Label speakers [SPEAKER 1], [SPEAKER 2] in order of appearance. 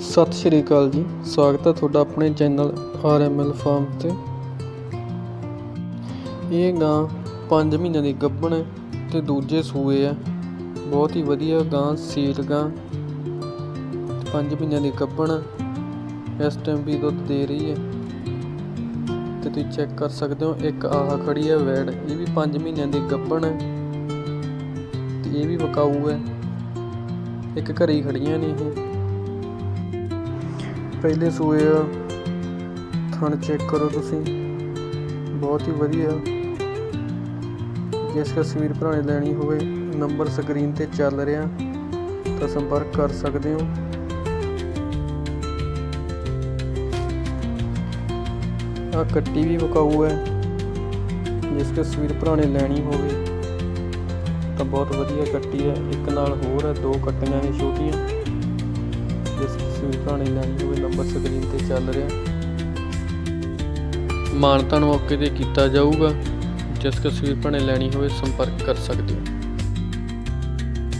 [SPEAKER 1] ਸਤਿ ਸ਼੍ਰੀ ਅਕਾਲ ਜੀ। ਸਵਾਗਤ ਹੈ ਤੁਹਾਡਾ ਆਪਣੇ channel R M L farm ਤੇ। ਇਹ ਗਾਂ 5 ਮਹੀਨਿਆਂ ਦੀ ਗੱਭਣ ਹੈ ਤੇ ਦੂਜੇ ਸੂਏ ਹੈ। ਬਹੁਤ ਹੀ ਵਧੀਆ ਗਾਂ, ਸੀਲ ਗਾਂ। 5 ਮਹੀਨਿਆਂ ਦੀ ਗੱਭਣ ਇਸ ਟਾਈਮ ਵੀ ਦੁੱਧ ਦੇ ਰਹੀ ਹੈ। ਤੇ ਤੁਸੀਂ ਚੈੱਕ ਕਰ ਸਕਦੇ ਹੋ, ਇੱਕ ਆਹ ਖੜੀ ਹੈ, ਵੈੜ। ਇਹ ਵੀ 5 ਮਹੀਨਿਆਂ ਦੀ ਗੱਭਣ ਹੈ। ਤੇ ਇਹ ਵੀ ਵਿਕਾਊ ਹੈ। ਇੱਕ ਘਰੇ ਹੀ ਖੜੀਆਂ ਨੇ ਇਹ। ਪਹਿਲੇ ਸੂਏ ਆ। ਥਣ ਚੈੱਕ ਕਰੋ ਤੁਸੀਂ। ਬਹੁਤ ਹੀ ਵਧੀਆ। ਜਿਸ ਕਸਵੀਰ ਭਰਾ ਨੇ ਲੈਣੀ ਹੋਵੇ ਨੰਬਰ ਸਕਰੀਨ ਤੇ ਚੱਲ ਰਿਹਾ। ਤਾਂ ਸੰਪਰਕ ਕਰ ਸਕਦੇ ਹੋ। ਆ ਕੱਟੀ ਵੀ ਵਿਕਾਊ ਹੈ। ਜਿਸ ਕਸਵੀਰ ਭਰਾ ਨੇ ਲੈਣੀ ਹੋਵੇ, ਤਾਂ ਬਹੁਤ ਵਧੀਆ ਕੱਟੀ ਹੈ। ਇੱਕ ਨਾਲ ਹੋਰ ਹੈ, ਦੋ ਕੱਟੀਆਂ ਨੇ ਛੋਟੀਆਂ। ਕਿਸੇ ਲੈਣੀ ਹੋਵੇ ਨੰਬਰ ਸਕਰੀਨ ਤੇ ਚੱਲ ਰਿਹਾ। ਮਾਨਤਾ ਨੂੰ ਮੌਕੇ ਤੇ ਕੀਤਾ ਜਾਊਗਾ। ਜਿਸ ਤਸਵੀਰ ਭਰਾ ਲੈਣੀ ਹੋਵੇ ਸੰਪਰਕ ਕਰ ਸਕਦੇ ਹੋ।